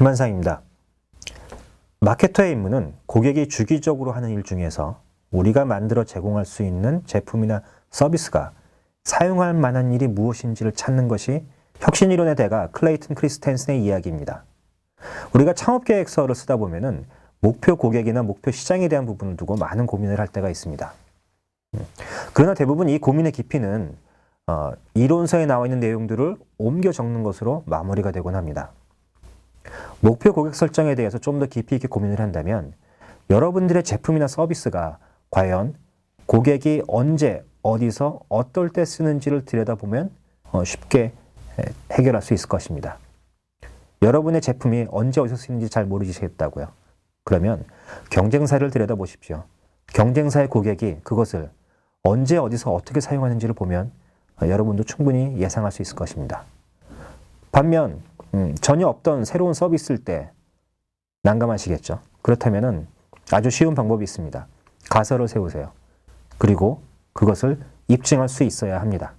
김한상입니다. 마케터의 임무는 고객이 주기적으로 하는 일 중에서 우리가 만들어 제공할 수 있는 제품이나 서비스가 사용할 만한 일이 무엇인지를 찾는 것이 혁신이론의 대가 클레이튼 크리스텐슨의 이야기입니다. 우리가 창업계획서를 쓰다 보면은 목표 고객이나 목표 시장에 대한 부분을 두고 많은 고민을 할 때가 있습니다. 음, 그러나 대부분 이 고민의 깊이는 어, 이론서에 나와 있는 내용들을 옮겨 적는 것으로 마무리가 되곤 합니다. 목표 고객 설정에 대해서 좀 더 깊이 있게 고민을 한다면 여러분들의 제품이나 서비스가 과연 고객이 언제, 어디서, 어떨 때 쓰는지를 들여다보면 어, 쉽게 에, 해결할 수 있을 것입니다. 여러분의 제품이 언제 어디서 쓰이는지 잘 모르시겠다고요. 그러면 경쟁사를 들여다보십시오. 경쟁사의 고객이 그것을 언제 어디서 어떻게 사용하는지를 보면 어, 여러분도 충분히 예상할 수 있을 것입니다. 반면 음, 전혀 없던 새로운 서비스일 때 난감하시겠죠. 그렇다면 아주 쉬운 방법이 있습니다. 가설을 세우세요. 그리고 그것을 입증할 수 있어야 합니다.